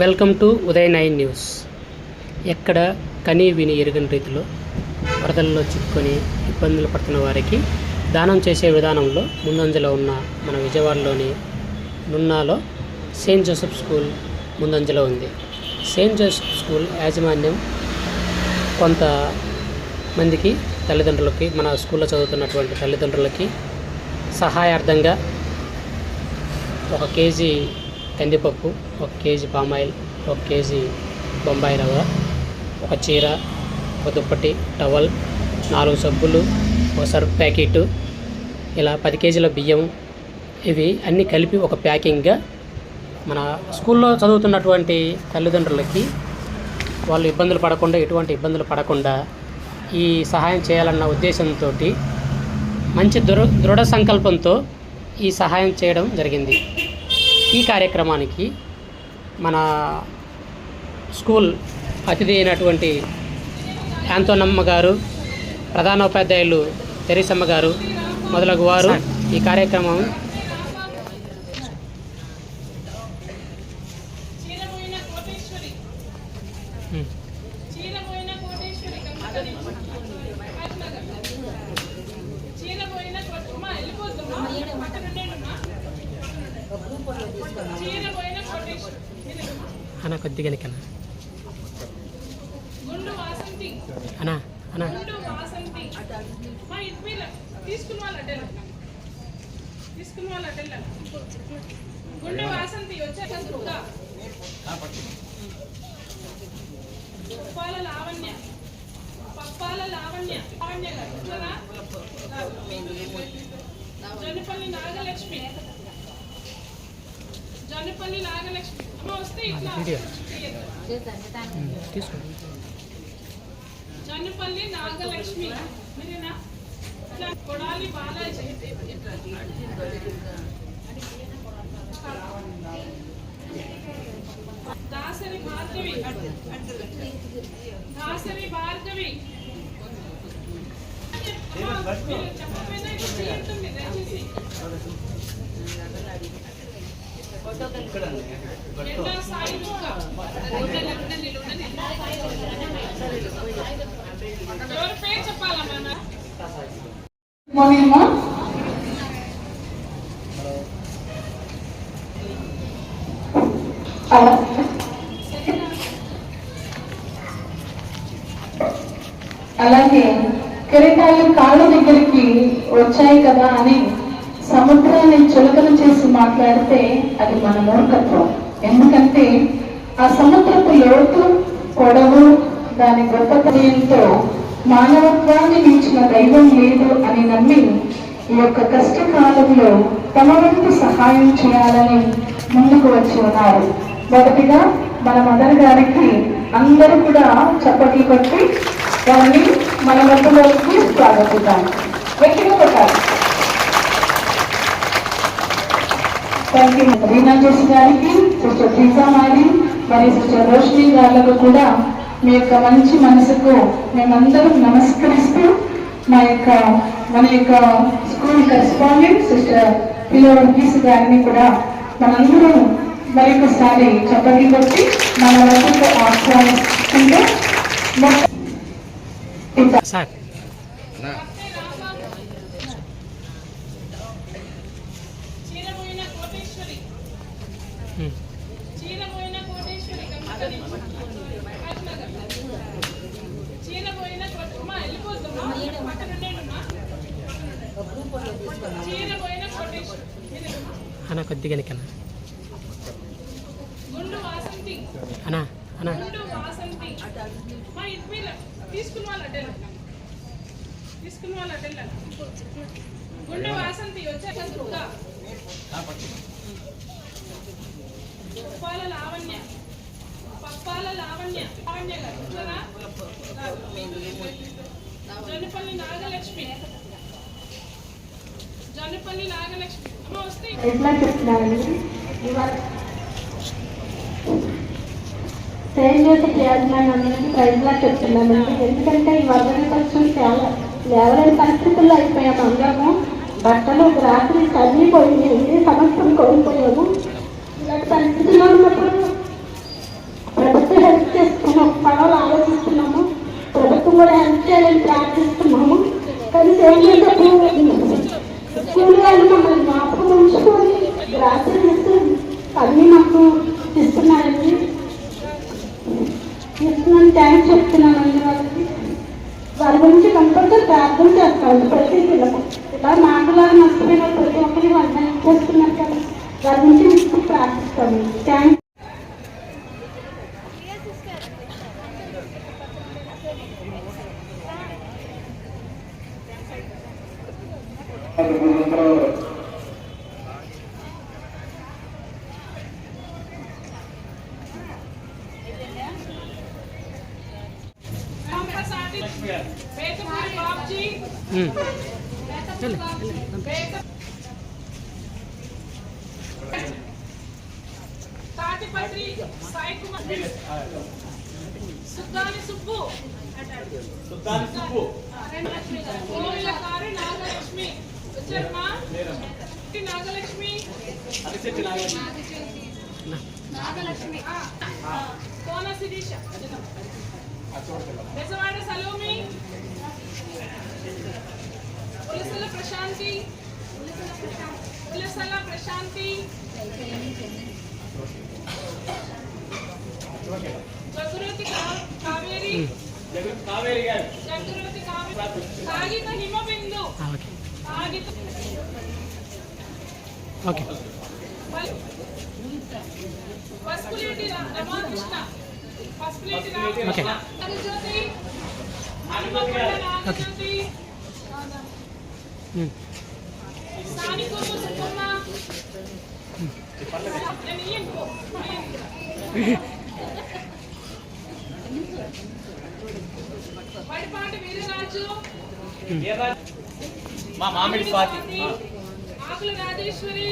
Welcome to Udaya nine news. ఎక్కడ కని విని ఎరుగని రీతిలో వరదల్లో చిక్కుకొని ఇబ్బందులు పడుతున్న వారికి దానం చేసే విధానంలో ముందంజలో ఉన్న మన విజయవాడలోని నున్నాలో సెయింట్ జోసెఫ్ స్కూల్ ముందంజలో ఉంది. సెయింట్ జోసెఫ్ స్కూల్ యాజమాన్యం కొంత మందికి తల్లిదండ్రులకి మన స్కూల్లో చదువుతున్నటువంటి తల్లిదండ్రులకి సహాయార్థంగా ఒక కేజీ కందిపప్పు ఒక కేజీ పామాయిల్ ఒక కేజీ బొంబాయి రవ్వ ఒక చీర ఒక దుప్పటి టవల్ నాలుగు సబ్బులు ఒక సర్ఫ్ ప్యాకెట్ ఇలా పది కేజీల బియ్యం. ఇవి అన్నీ కలిపి ఒక ప్యాకింగ్గా మన స్కూల్లో చదువుతున్నటువంటి తల్లిదండ్రులకి వాళ్ళు ఇబ్బందులు పడకుండా ఎటువంటి ఇబ్బందులు పడకుండా ఈ సహాయం చేయాలన్న ఉద్దేశంతో మంచి దృ దృఢ సంకల్పంతో ఈ సహాయం చేయడం జరిగింది. ఈ కార్యక్రమానికి మన స్కూల్ అతిథి అయినటువంటి యాంతోనమ్మ గారు ప్రధానోపాధ్యాయులు తెరీసమ్మ గారు మొదలగు వారు ఈ కార్యక్రమం గుండు వాసంతి. వచ్చాక దుర్గా పప్పాల లావణ్య. పప్పాల లావణ్య. లావణ్య గారు. ఇట్లనా? జనపల్లి నాగలక్ష్మి. జనపల్లి నాగలక్ష్మి అమ్మ వస్తే ఇట్లా వీడియో. ఉమ్, తీసుకో జనపల్లి నాగలక్ష్మి మీరేనా ఇట్లా కొడాలి బాలాజీ దాసరి భార్గవి దాసరి భార్గవి అమ్మా, మీరు చెప్పకపోయినా ఇక్కడ తీయొద్దండి, దయచేసి. మార్నింగ్ మా అలాగే కిరీటాలు కాళ్ళ దగ్గరికి వచ్చాయి కదా అని సముద్రాన్ని చులకన చేసి మాట్లాడితే అది మన మూర్ఖత్వం. ఎందుకంటే ఆ సముద్రపు లోతు పొడవు దాని గొప్పతనంతో మానవత్వాన్ని మించిన దైవం లేదు అని నమ్మి ఈ యొక్క కష్టకాలంలో తమ వంతు సహాయం చేయాలని ముందుకు వచ్చి ఉన్నారు. మొదటిగా మన మదర్ గారికి అందరూ కూడా చప్పట్లు కొట్టి వారిని మన వద్దలోకి స్వాగతిద్దాం వ్యక్తిగత థ్యాంక్ యూ రీనా జోషి గారికి సిస్టర్ ప్రీజా మారి మరియు సిస్టర్ రోషిని గారులకు కూడా మీ యొక్క మంచి మనసుకు మేమందరం నమస్కరిస్తూ మా యొక్క మన యొక్క స్కూల్ కరెస్పాండెంట్ సిస్టర్ పిల్లల గీసు గారిని కూడా మనందరం మరొకసారి చప్పట్లు కొట్టి మన వద్దకు ఆహ్వానిస్తుంటే గుండు వాసంతి వచ్చాక దుర్గా పప్పాల లావణ్య పప్పాల లావణ్య లావణ్య గారు జనపల్లి నాగలక్ష్మి. జనపల్లి నాగలక్ష్మి. ఎట్లా చెప్తున్నారండి ఇవాళ సెయింట్ జోసెఫ్ యాజమాన్యానికి ప్రైజ్లా చెప్తున్నామండి ఎందుకంటే ఈ వరదల కోసం చాలా లేవలేని పరిస్థితుల్లో అయిపోయాము అందరము. బట్టలు రాత్రి తల్లిపోయింది సమస్తం కోల్పోయాము. ఇలాంటి పరిస్థితుల్లో ఉన్నప్పుడు హెల్ప్ చేస్తున్నాం పడవలు ఆలోచిస్తున్నాము. ప్రభుత్వం కూడా హెల్ప్ చేయాలని ప్రార్థిస్తున్నాము. కానీ ఏంటంటే స్కూల్ వాళ్ళు మమ్మల్ని జ్ఞాపకం ఉంచుకొని గ్రాసరీస్ అన్నీ మాకు ఇస్తున్నారండి. ఇస్తున్నాను థ్యాంక్స్ చెప్తున్నామండి వాళ్ళకి. వాళ్ళ గురించి కంపల్సరీ ప్రార్థన చేస్తామండి ప్రతి పిల్లలు ఇలా నాకులాగా నష్టపోయిన ప్రతి ఒక్కరికి వాళ్ళు చేస్తున్నారు కదా. వాళ్ళ గురించి మీకు థ్యాంక్స్. సుద్దాని సుబ్బు సుద్దాని సుబ్బు కోవిల కారు నాగలక్ష్మి వచ్చారమ్మా నాగలక్ష్మి నాగలక్ష్మి ఆ, కోన శిరీష బెజవాడ సలోమి. పులసల ప్రశాంతి. పులసల ప్రశాంతి. జగరుతి కా- కావేరి. జగరుతి కావేరి కాగిత హిమబిందు. కాగిత ఓకే. పసుపులేటి రా- రమాకృష్ణ. పసుపులేటి రామకృష్ణ నాగజ్యోతి హనుమకొండ నాగజ్యోతి ఉమ్. సానికొమ్మ సుబ్బమ్మ నేను ఇయ్యను పో. వడిపాటి వీరరాజు మా మామిడి స్వాతి ఆకుల రాజేశ్వరి